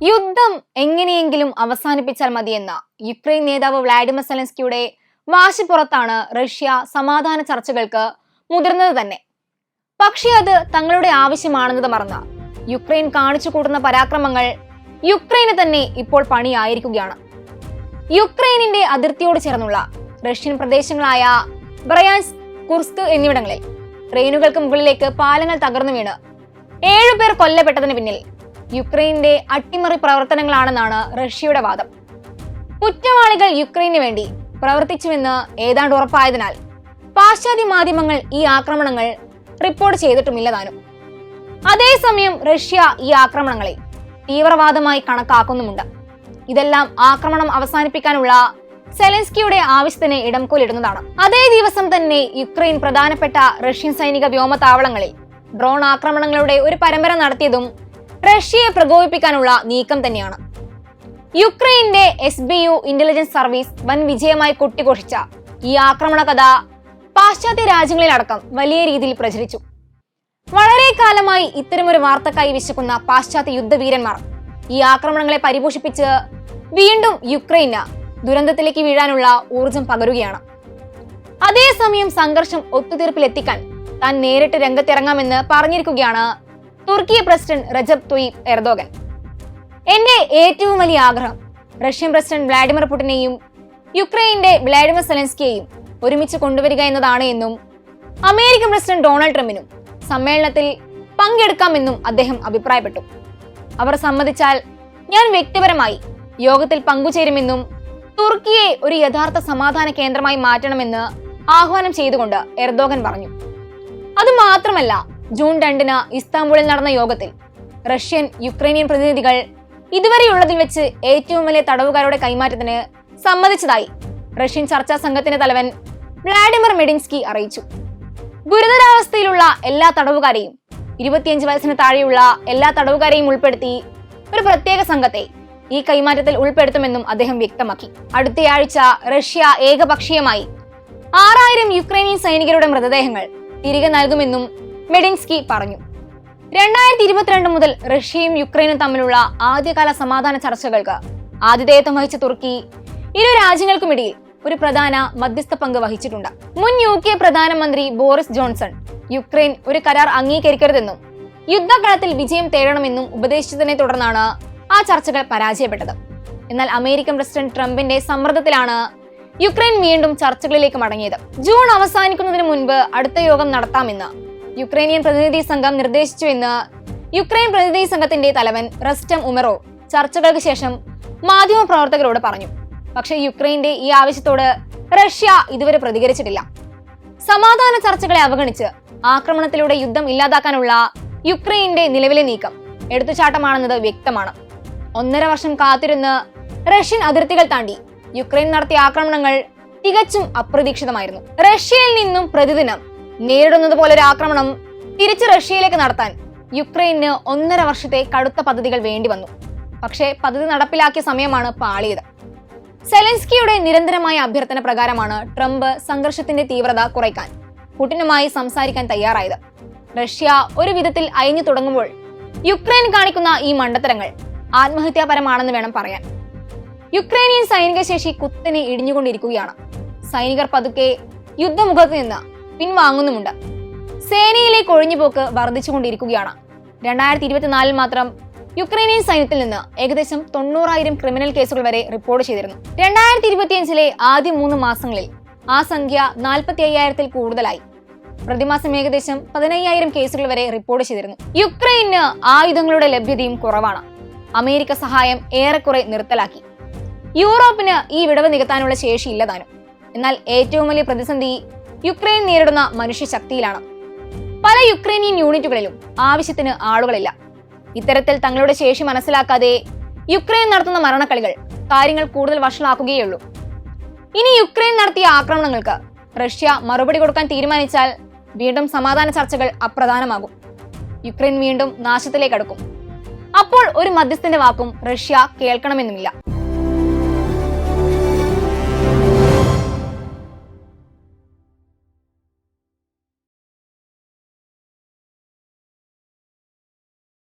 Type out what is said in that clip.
യുദ്ധം എങ്ങനെയെങ്കിലും അവസാനിപ്പിച്ചാൽ മതിയെന്ന യുക്രൈൻ നേതാവ് വ്ളാഡിമിർ സെലൻസ്കിയുടെ വാശിപ്പുറത്താണ് റഷ്യ സമാധാന ചർച്ചകൾക്ക് മുതിർന്നത് തന്നെ. പക്ഷേ അത് തങ്ങളുടെ ആവശ്യമാണെന്നത് മറന്ന യുക്രൈൻ കാണിച്ചു കൂട്ടുന്ന പരാക്രമങ്ങൾ യുക്രൈന് തന്നെ ഇപ്പോൾ പണിയായിരിക്കുകയാണ്. യുക്രൈനിന്റെ അതിർത്തിയോട് ചേർന്നുള്ള റഷ്യൻ പ്രദേശങ്ങളായ ബ്രയാൻസ് കുർസ്ക് എന്നിവിടങ്ങളിൽ ട്രെയിനുകൾക്ക് മുകളിലേക്ക് പാലങ്ങൾ തകർന്നു വീണ് ഏഴുപേർ കൊല്ലപ്പെട്ടതിന് പിന്നിൽ യുക്രൈന്റെ അട്ടിമറി പ്രവർത്തനങ്ങളാണെന്നാണ് റഷ്യയുടെ വാദം. കുറ്റവാളികൾ യുക്രൈന് വേണ്ടി പ്രവർത്തിച്ചുവെന്ന് ഏതാണ്ട് ഉറപ്പായതിനാൽ പാശ്ചാത്യ മാധ്യമങ്ങൾ ഈ ആക്രമണങ്ങൾ റിപ്പോർട്ട് ചെയ്തിട്ടുമില്ല താനും. അതേസമയം റഷ്യ ഈ ആക്രമണങ്ങളെ തീവ്രവാദമായി കണക്കാക്കുന്നുമുണ്ട്. ഇതെല്ലാം ആക്രമണം അവസാനിപ്പിക്കാനുള്ള സെലൻസ്കിയുടെ ആവശ്യത്തിന് ഇടംകൊലിടുന്നതാണ്. അതേ ദിവസം തന്നെ യുക്രൈൻ പ്രധാനപ്പെട്ട റഷ്യൻ സൈനിക വ്യോമതാവളങ്ങളിൽ ഡ്രോൺ ആക്രമണങ്ങളുടെ ഒരു പരമ്പര നടത്തിയതും റഷ്യയെ പ്രകോപിപ്പിക്കാനുള്ള നീക്കം തന്നെയാണ്. യുക്രൈന്റെ S B U intelligence service വൻ വിജയമായി കൊട്ടിഘോഷിച്ച ഈ ആക്രമണ കഥ പാശ്ചാത്യ രാജ്യങ്ങളിലടക്കം വലിയ രീതിയിൽ പ്രചരിച്ചു. വളരെ കാലമായി ഇത്തരമൊരു വാർത്തക്കായി വിശക്കുന്ന പാശ്ചാത്യ യുദ്ധവീരന്മാർ ഈ ആക്രമണങ്ങളെ പരിപോഷിപ്പിച്ച് വീണ്ടും യുക്രൈന് ദുരന്തത്തിലേക്ക് വീഴാനുള്ള ഊർജം പകരുകയാണ്. അതേസമയം സംഘർഷം ഒത്തുതീർപ്പിലെത്തിക്കാൻ താൻ നേരിട്ട് രംഗത്തിറങ്ങാമെന്ന് പറഞ്ഞിരിക്കുകയാണ് Turkey president Recep Tayyip Erdogan. എന്റെ ഏറ്റവും വലിയ ആഗ്രഹം റഷ്യൻ പ്രസിഡന്റ് വ്ളാഡിമിർ പുടിനെയും യുക്രൈന്റെ വ്ളാഡിമിർ സെലൻസ്കിയെയും ഒരുമിച്ച് കൊണ്ടുവരിക എന്നതാണ് എന്നും അമേരിക്കൻ പ്രസിഡന്റ് ഡൊണാൾഡ് ട്രംപിനും സമ്മേളനത്തിൽ പങ്കെടുക്കാമെന്നും അദ്ദേഹം അഭിപ്രായപ്പെട്ടു. അവർ സമ്മതിച്ചാൽ ഞാൻ വ്യക്തിപരമായി യോഗത്തിൽ പങ്കുചേരുമെന്നും തുർക്കിയെ ഒരു യഥാർത്ഥ സമാധാന കേന്ദ്രമായി മാറ്റണമെന്ന് ആഹ്വാനം ചെയ്തുകൊണ്ട് എർദോഗൻ പറഞ്ഞു. അത് മാത്രമല്ല ജൂൺ രണ്ടിന് ഇസ്താംബൂളിൽ നടന്ന യോഗത്തിൽ റഷ്യൻ യുക്രൈനിയൻ പ്രതിനിധികൾ ഇതുവരെയുള്ളതിൽ വെച്ച് ഏറ്റവും വലിയ തടവുകാരുടെ കൈമാറ്റത്തിന് സമ്മതിച്ചതായി റഷ്യൻ ചർച്ചാ സംഘത്തിന്റെ തലവൻ വ്ളാഡിമിർ മെഡിൻസ്കി അറിയിച്ചു. ഗുരുതരാവസ്ഥയിലുള്ള എല്ലാ തടവുകാരെയും ഇരുപത്തിയഞ്ച് വയസ്സിന് താഴെയുള്ള എല്ലാ തടവുകാരെയും ഉൾപ്പെടുത്തി ഒരു പ്രത്യേക സംഘത്തെ ഈ കൈമാറ്റത്തിൽ ഉൾപ്പെടുത്തുമെന്നും അദ്ദേഹം വ്യക്തമാക്കി. അടുത്തയാഴ്ച റഷ്യ ഏകപക്ഷീയമായി ആറായിരം യുക്രൈനിയൻ സൈനികരുടെ മൃതദേഹങ്ങൾ തിരികെ നൽകുമെന്നും മെഡിൻസ്കി പറഞ്ഞു. രണ്ടായിരത്തി ഇരുപത്തിരണ്ട് മുതൽ റഷ്യയും യുക്രൈനും തമ്മിലുള്ള ആദ്യകാല സമാധാന ചർച്ചകൾക്ക് ആതിഥേയത്വം വഹിച്ച തുർക്കി ഇരു രാജ്യങ്ങൾക്കുമിടയിൽ ഒരു പ്രധാന മധ്യസ്ഥ പങ്ക് വഹിച്ചിട്ടുണ്ട്. മുൻ യു കെ പ്രധാനമന്ത്രി ബോറിസ് ജോൺസൺ യുക്രൈൻ ഒരു കരാർ അംഗീകരിക്കരുതെന്നും യുദ്ധകാലത്തിൽ വിജയം തേടണമെന്നും ഉപദേശിച്ചതിനെ തുടർന്നാണ് ആ ചർച്ചകൾ പരാജയപ്പെട്ടത്. എന്നാൽ അമേരിക്കൻ പ്രസിഡന്റ് ട്രംപിന്റെ സമ്മർദ്ദത്തിലാണ് യുക്രൈൻ വീണ്ടും ചർച്ചകളിലേക്ക് മടങ്ങിയത്. ജൂൺ അവസാനിക്കുന്നതിന് മുൻപ് അടുത്ത യോഗം നടത്താമെന്ന് യുക്രൈനിയൻ പ്രതിനിധി സംഘം നിർദ്ദേശിച്ചുവെന്ന് യുക്രൈൻ പ്രതിനിധി സംഘത്തിന്റെ തലവൻ റസ്റ്റം ഉമറോ ചർച്ചകൾക്ക് ശേഷം മാധ്യമപ്രവർത്തകരോട് പറഞ്ഞു. പക്ഷെ യുക്രൈന്റെ ഈ ആവശ്യത്തോട് റഷ്യ ഇതുവരെ പ്രതികരിച്ചിട്ടില്ല. സമാധാന ചർച്ചകളെ അവഗണിച്ച് ആക്രമണത്തിലൂടെ യുദ്ധം ഇല്ലാതാക്കാനുള്ള യുക്രൈന്റെ നിലവിലെ നീക്കം എടുത്തുചാട്ടമാണെന്നത് വ്യക്തമാണ്. ഒന്നര വർഷം കാത്തിരുന്ന് റഷ്യൻ അതിർത്തികൾ താണ്ടി യുക്രൈൻ നടത്തിയ ആക്രമണങ്ങൾ തികച്ചും അപ്രതീക്ഷിതമായിരുന്നു. റഷ്യയിൽ നിന്നും പ്രതിദിനം നേരിടുന്നത് പോലെ ഒരു ആക്രമണം തിരിച്ച് റഷ്യയിലേക്ക് നടത്താൻ യുക്രൈന് ഒന്നര വർഷത്തെ കടുത്ത പദ്ധതികൾ വേണ്ടി വന്നു. പക്ഷേ പദ്ധതി നടപ്പിലാക്കിയ സമയമാണ് പാളിയത്. സെലൻസ്കിയുടെ നിരന്തരമായ അഭ്യർത്ഥന പ്രകാരമാണ് ട്രംപ് സംഘർഷത്തിന്റെ തീവ്രത കുറയ്ക്കാൻ പുടിനുമായി സംസാരിക്കാൻ തയ്യാറായത്. റഷ്യ ഒരു വിധത്തിൽ അയഞ്ഞു തുടങ്ങുമ്പോൾ യുക്രൈൻ കാണിക്കുന്ന ഈ മണ്ടത്തരങ്ങൾ ആത്മഹത്യാപരമാണെന്ന് വേണം പറയാൻ. യുക്രൈനിയൻ സൈനിക ശേഷി കുത്തനെ ഇടിഞ്ഞുകൊണ്ടിരിക്കുകയാണ്. സൈനികർ പതുക്കെ യുദ്ധമുഖത്ത് നിന്ന് പിൻവാങ്ങുന്നുമുണ്ട്. സേനയിലെ കൊഴിഞ്ഞുപോക്ക് വർദ്ധിച്ചുകൊണ്ടിരിക്കുകയാണ്. രണ്ടായിരത്തി ഇരുപത്തിനാലിൽ മാത്രം യുക്രൈനിയൻ സൈന്യത്തിൽ നിന്ന് ഏകദേശം തൊണ്ണൂറായിരം ക്രിമിനൽ കേസുകൾ വരെ റിപ്പോർട്ട് ചെയ്തിരുന്നു. രണ്ടായിരത്തി ഇരുപത്തിയഞ്ചിലെ ആദ്യ മൂന്ന് മാസങ്ങളിൽ ആ സംഖ്യ നാൽപ്പത്തി അയ്യായിരത്തിൽ കൂടുതലായി. പ്രതിമാസം ഏകദേശം പതിനയ്യായിരം കേസുകൾ വരെ റിപ്പോർട്ട് ചെയ്തിരുന്നു. യുക്രൈന് ആയുധങ്ങളുടെ ലഭ്യതയും കുറവാണ്. അമേരിക്ക സഹായം ഏറെക്കുറെ നിർത്തലാക്കി. യൂറോപ്പിന് ഈ വിടവ് നികത്താനുള്ള ശേഷി ഇല്ലതാനും എന്നാൽ ഏറ്റവും വലിയ പ്രതിസന്ധി യുക്രൈൻ നേരിടുന്ന മനുഷ്യശക്തിയിലാണ്. പല യുക്രൈനിയൻ യൂണിറ്റുകളിലും ആവശ്യത്തിന് ആളുകളില്ല. ഇത്തരത്തിൽ തങ്ങളുടെ ശേഷി മനസ്സിലാക്കാതെ യുക്രൈൻ നടത്തുന്ന മരണക്കളികൾ കാര്യങ്ങൾ കൂടുതൽ വഷളാക്കുകയുള്ളൂ ഇനി യുക്രൈൻ നടത്തിയ ആക്രമണങ്ങൾക്ക് റഷ്യ മറുപടി കൊടുക്കാൻ തീരുമാനിച്ചാൽ വീണ്ടും സമാധാന ചർച്ചകൾ അപ്രധാനമാകും. യുക്രൈൻ വീണ്ടും നാശത്തിലേക്ക് അടുക്കും. അപ്പോൾ ഒരു മധ്യസ്ഥന്റെ വാക്കും റഷ്യ കേൾക്കണമെന്നുമില്ല.